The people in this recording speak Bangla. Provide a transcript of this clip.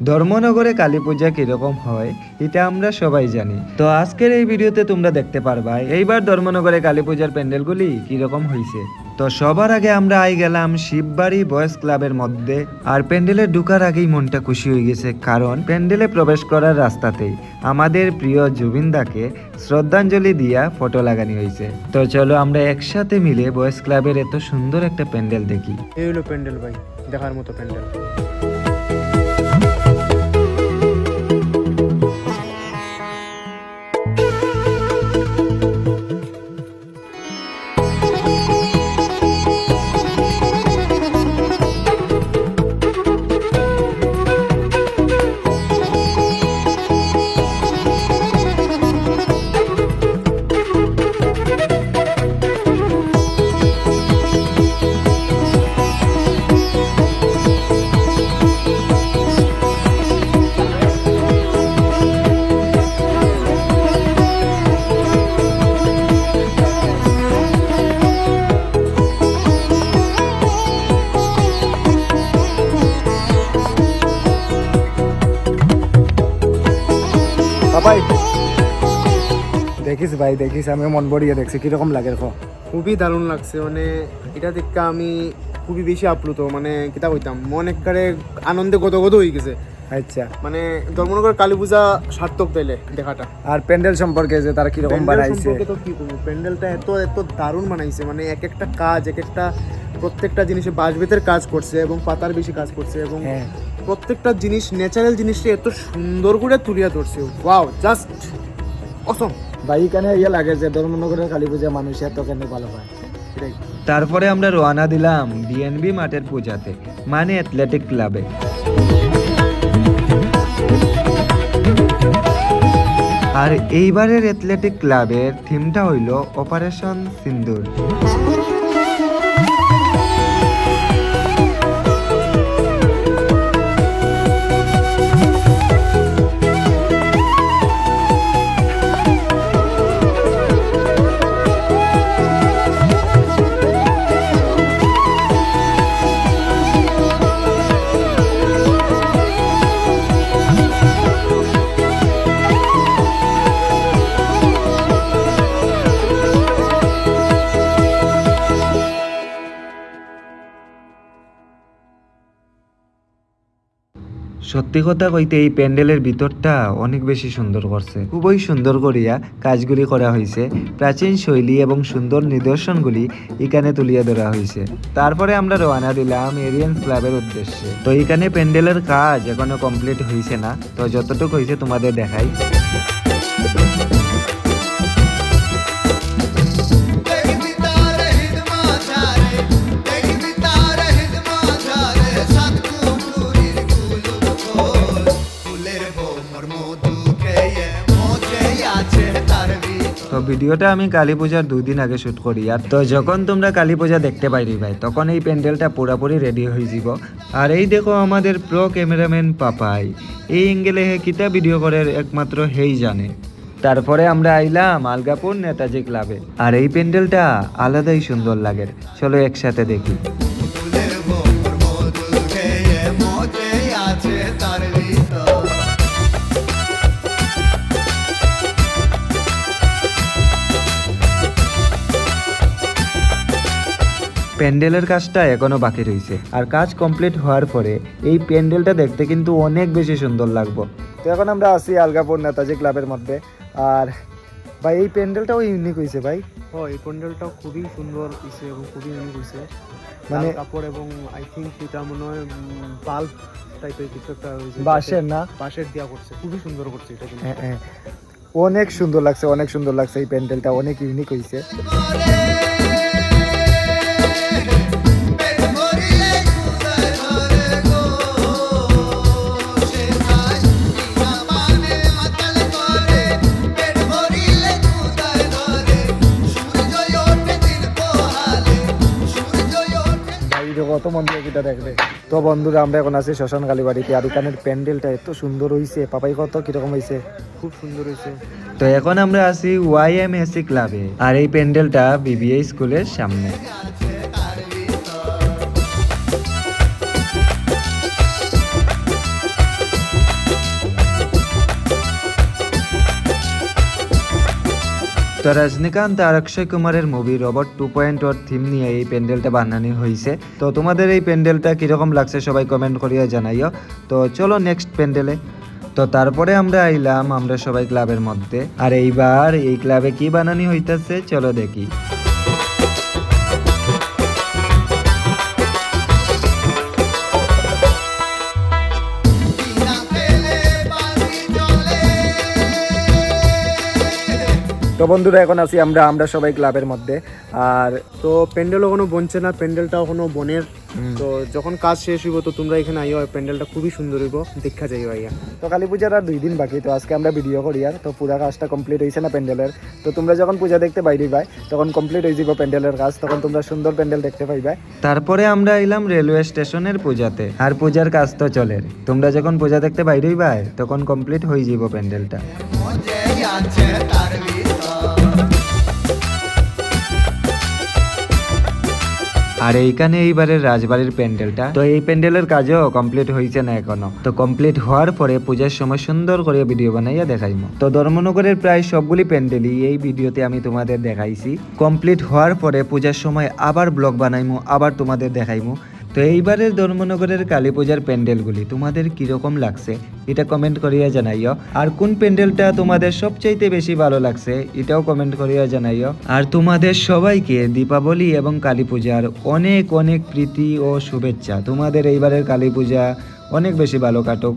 ধর্মনগরে কালী পূজা কীরকম হয়, এটা আমরা সবাই জানি। তো আজকের এই ভিডিওতে তোমরা দেখতে পারবা, এইবার ধর্মনগরে কালী পূজার প্যান্ডেলগুলি কীরকম হয়েছে তো সবার আগে আমরা আই গেলাম শিববাড়ি বয়েজ ক্লাবের মধ্যে, আর প্যান্ডেলে ঢুকার আগেই মনটা খুশি হয়ে গেছে, কারণ প্যান্ডেলে প্রবেশ করার রাস্তাতেই আমাদের প্রিয় জুবিনদাকে শ্রদ্ধাঞ্জলি দিয়া ফটো লাগানি হয়েছে তো চলো আমরা একসাথে মিলে বয়েজ ক্লাবের এত সুন্দর একটা প্যান্ডেল দেখি। এই হলো প্যান্ডেল ভাই, দেখার মতো প্যান্ডেল। বাবাই। দেখিস ভাই দেখিস আমি মন ভরিয়ে দেখছি কীরকম লাগে দেখো। খুবই দারুণ লাগছে মানে এটা দেখতে আমি খুবই বেশি আপ্লুত মানে কিতা কইতাম মন একবারে আনন্দে গত গত হয়ে গেছে। আচ্ছা। মানে ধর্মনগর কালী পূজা সার্থক পেলে দেখাটা। আর প্যান্ডেল সম্পর্কে যে তারা কীরকম বানাইছে? তো কি বলব? প্যান্ডেলটা এত এত দারুণ বানাইছে মানে এক একটা কাজ এক একটা প্রত্যেকটা জিনিসে বাঁশবেতের কাজ করছে এবং পাতার বেশি কাজ করছে এবং হ্যাঁ। প্রত্যেকটা জিনিস ন্যাচারাল জিনিসটা এত সুন্দর করে তুলিয়া ধরছে। ওয়াও জাস্ট অসম ভাই এখানে ইয়ে লাগে যে ধর্মনগরের কালী পূজা মানুষ এত কেন ভালো পায় তারপরে আমরা রওনা দিলাম বিএনবি মাঠের পূজাতে মানে অ্যাথলেটিক ক্লাবে আর এইবারের অ্যাথলেটিক ক্লাবের থিমটা হইল অপারেশন সিন্দুর সত্যি কথা কইতে এই প্যান্ডেলের ভিতরটা অনেক বেশি সুন্দর করছে। খুবই সুন্দর করিয়া কাজগুলি করা হয়েছে প্রাচীন শৈলী এবং সুন্দর নিদর্শনগুলি এখানে তুলিয়া ধরা হয়েছে তারপরে আমরা রওনা দিলাম এরিয়ান ক্লাবের উদ্দেশ্যে। তো এখানে প্যান্ডেলের কাজ এখনও কমপ্লিট হয়েছে না। তো যতটুকু হয়েছে তোমাদের দেখাই। ভিডিওটা আমি কালী পূজার দুই দিন আগে শুট করি। আর তো যখন তোমরা কালী পূজা দেখতে পাইরি ভাই, তখন এই প্যান্ডেলটা পুরাপুরি রেডি হয়ে যাব। আর এই দেখো আমাদের প্রো ক্যামেরাম্যান পাপাই। এই অ্যাঙ্গেলে হে কিতা ভিডিও করে, একমাত্র হেই জানে। তারপরে আমরা আইলাম আলগাপুর নেতাজি ক্লাবে। আর এই প্যান্ডেলটা আলাদাই সুন্দর লাগে। চলো একসাথে দেখি। প্যান্ডেলের কাজটা এখনও বাকি রয়েছে আর কাজ কমপ্লিট হওয়ার পরে এই প্যান্ডেলটা দেখতে কিন্তু অনেক বেশি সুন্দর লাগবো। তো এখন আমরা আছি আলগাপুর নেতাজি ক্লাবের মধ্যে। আর ভাই এই প্যান্ডেলটাও ইউনিক হয়েছে ভাই। ও এই প্যান্ডেলটাও খুবই সুন্দর হয়েছে এবং খুবই ইউনিক হয়েছে মানে- কাপড় এবং আই থিঙ্ক এটা মনে হয় বাল্ব টাইপের কিছু একটা হয়েছে বাঁশের না? বাঁশের দেওয়া করছে। খুবই সুন্দর করছে এটা কিন্তু। হ্যাঁ হ্যাঁ। অনেক সুন্দর লাগছে অনেক সুন্দর লাগছে এই প্যান্ডেলটা। অনেক ইউনিক হয়েছে ওঠে কত মন কত কিটা এটা দেখবে তো বন্ধুরা আমরা এখন আছি শ্মশান কালী বাড়িতে আর এখানের প্যান্ডেলটা এত সুন্দর হয়েছে পাপাই কত কীরকম হয়েছে খুব সুন্দর হয়েছে তো এখন আমরা আছি ওয়াই এম এসি ক্লাবে আর এই প্যান্ডেলটা বিবিএ স্কুলের সামনে। তো রজনীকান্ত আর অক্ষয় কুমারের movie robot two point o theme নিয়ে এই প্যান্ডেলটা বানানো হয়েছে তো তোমাদের এই প্যান্ডেলটা কীরকম লাগছে সবাই কমেন্ট করিয়া জানাইও। তো চলো নেক্সট প্যান্ডেলে তো তারপরে আমরা আইলাম আমরা সবাই ক্লাবের মধ্যে। আর এইবার এই ক্লাবে কি বানানি হইতাছে? চলো দেখি। তো বন্ধুরা এখন আছি আমরা আমরা সবাই ক্লাবের মধ্যে। আর তো প্যান্ডেলও কোনো বনছে না প্যান্ডেলটাও কোনো বনের। তো যখন কাজ শেষ হইব তো তোমরা এখানে আইও প্যান্ডেলটা খুবই সুন্দর হইব দেখা যাইও আইয়া। তো কালী পূজার আর দুই দিন বাকি তো আজকে আমরা ভিডিও করি আর তো পুরা কাজটা কমপ্লিট হয়েছে না প্যান্ডেলের তো তোমরা যখন পূজা দেখতে বাইরে পাই তখন কমপ্লিট হয়ে যাব প্যান্ডেলের কাজ তখন তোমরা সুন্দর প্যান্ডেল দেখতে পাইবে। তারপরে আমরা এলাম রেলওয়ে স্টেশনের পূজাতে আর পূজার কাজ তো চলে। তোমরা যখন পূজা দেখতে বাইরেই ভাই তখন কমপ্লিট হয়ে যাব প্যান্ডেলটা আর এইখানে এইবারের রাজবাড়ির প্যান্ডেলটা। তো এই প্যান্ডেলের কাজও কমপ্লিট হয়েছে না এখনও। তো কমপ্লিট হওয়ার পরে পূজার সময় সুন্দর করে ভিডিও বানাইয়া দেখাইম। তো ধর্মনগরের প্রায় সবগুলি প্যান্ডেলই এই ভিডিওতে আমি তোমাদের দেখাইছি। কমপ্লিট হওয়ার পরে পূজার সময় আবার ব্লগ বানাইমু, আবার তোমাদের দেখাইমু। তো এইবারের ধর্মনগরের কালী পূজার প্যান্ডেলগুলি তোমাদের কীরকম লাগছে? এটা কমেন্ট করিয়া জানাইও। আর কোন প্যান্ডেলটা তোমাদের সবচাইতে বেশি ভালো লাগছে, এটাও কমেন্ট করিয়া জানাইও। আর তোমাদের সবাইকে দীপাবলি এবং কালী পূজার অনেক অনেক প্রীতি ও শুভেচ্ছা। তোমাদের এইবারের কালী পূজা অনেক বেশি ভালো কাটুক।